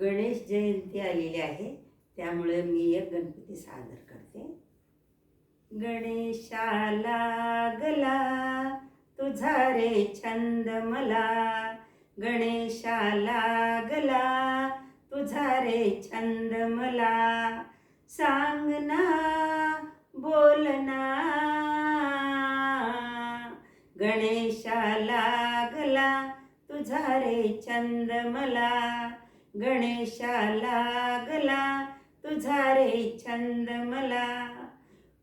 गणेश जयंती आलेली आहे. त्यामुळे मी एक गणपती सादर करते. गणेशाला गला तुझा रे छंद मला. गणेशाला गला तुझा रे छंद मला. सांग ना बोल ना. गणेशाला गला तुझा रे छंद मला. गणेशाला लागला तुझा रे छंद मला.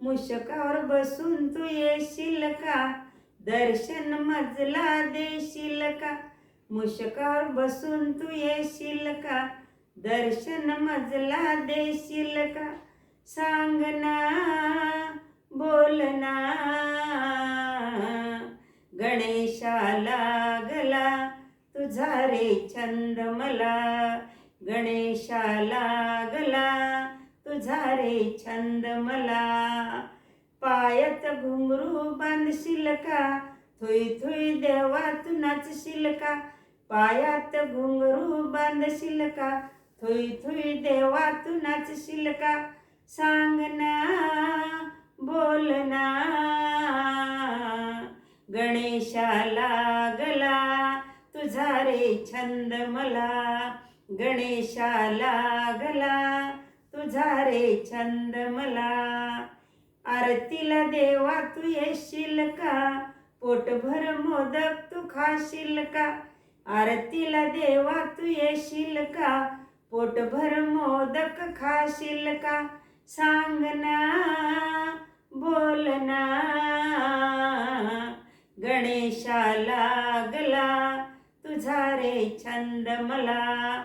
मुशकावर बसून तू येशील का? दर्शन मजला देशील का? मुशकावर बसून तू येशील का? दर्शन मजला देशील का? सांग तुझा रे छंद मला गणेशाला गला तुझा रे छंद मला पायात घुंगरू बांधशील का? थुई थुई देवा तू नाचशील का? पायात घुंगरू बांधशील का? थुई थुई देवा तू नाचशील का? सांग ना. तुझा रे छंद मला गणेशाला गला. तुझा रे छंद मला आरतीला देवा तू येशील का? पोटभर मोदक तू खाशील का? आरतीला देवा तू येशील का? पोटभर मोदक खाशील का? सांग ना. रे छंद मला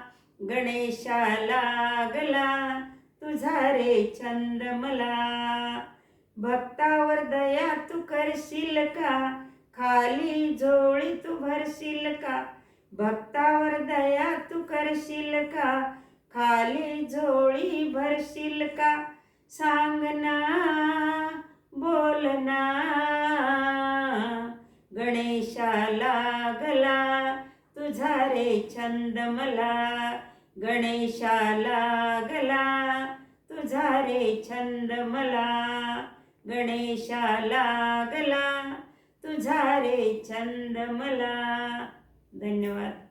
गणेशाला गला तुझा रे छंद मला भक्तावर दया तू करशील का? खाली झोळी तू भरशील का? भक्तावर दया तू करशील का? खाली झोळी भरशील का? सांग ना. झाले रे छंद मला गणेशाला गला. तुझा रे छंद मला गणेशाला गला. तुझा रे छंद मला धन्यवाद.